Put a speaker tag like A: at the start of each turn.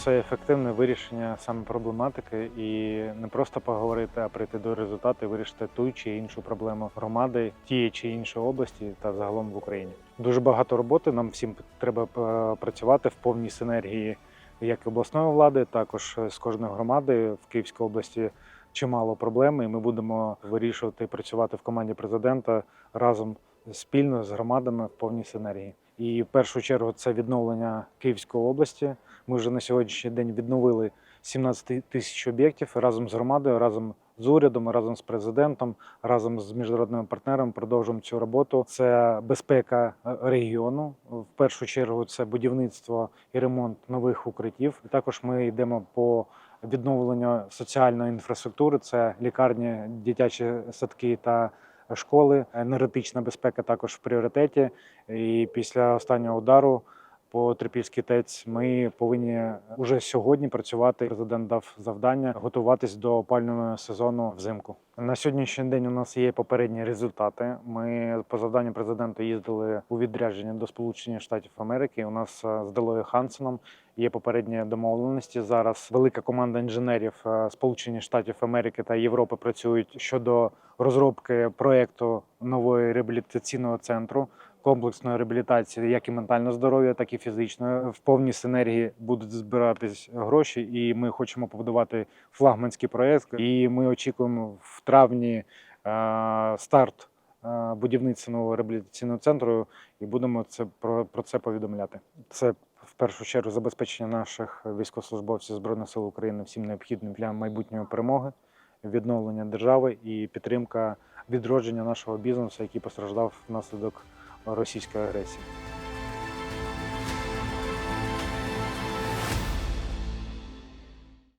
A: це ефективне вирішення саме проблематики і не просто поговорити, а прийти до результату і вирішити ту чи іншу проблему громади, тієї чи іншої області та загалом в Україні. Дуже багато роботи. Нам всім треба е, працювати в повній синергії як обласної влади, також з кожної громади в Київській області. Чимало проблем, і ми будемо вирішувати працювати в команді президента разом спільно з громадами в повній синергії. І в першу чергу це відновлення Київської області. Ми вже на сьогоднішній день відновили 17 тисяч об'єктів разом з громадою, разом з урядом, разом з президентом, разом з міжнародними партнерами продовжуємо цю роботу. Це безпека е, регіону. В першу чергу це будівництво і ремонт нових укриттів. Також ми йдемо по відновленню соціальної інфраструктури. Це лікарні, дитячі садки та школи. Енергетична безпека також в пріоритеті. І після останнього удару по Трипільській ТЕЦ ми повинні уже сьогодні працювати. Президент дав завдання готуватись до опалювального сезону взимку. На сьогоднішній день у нас є попередні результати. Ми по завданню президента їздили у відрядження до Сполучених Штатів Америки. У нас е, з Делою Хансеном є попередні домовленості. Зараз велика команда інженерів е, Сполучених Штатів Америки та Європи працюють щодо розробки проекту нової реабілітаційного центру. Комплексної реабілітації, як і ментального здоров'я, так і фізичної. В повній синергії будуть збиратись гроші, і ми хочемо побудувати флагманський проект. І ми очікуємо в травні е, старт е, будівництва нового реабілітаційного центру, і будемо це про, про це повідомляти. Це в першу чергу забезпечення наших військовослужбовців збройних сил України всім необхідним для майбутньої перемоги, відновлення держави і підтримка відродження нашого бізнесу, який постраждав внаслідок російської агресії.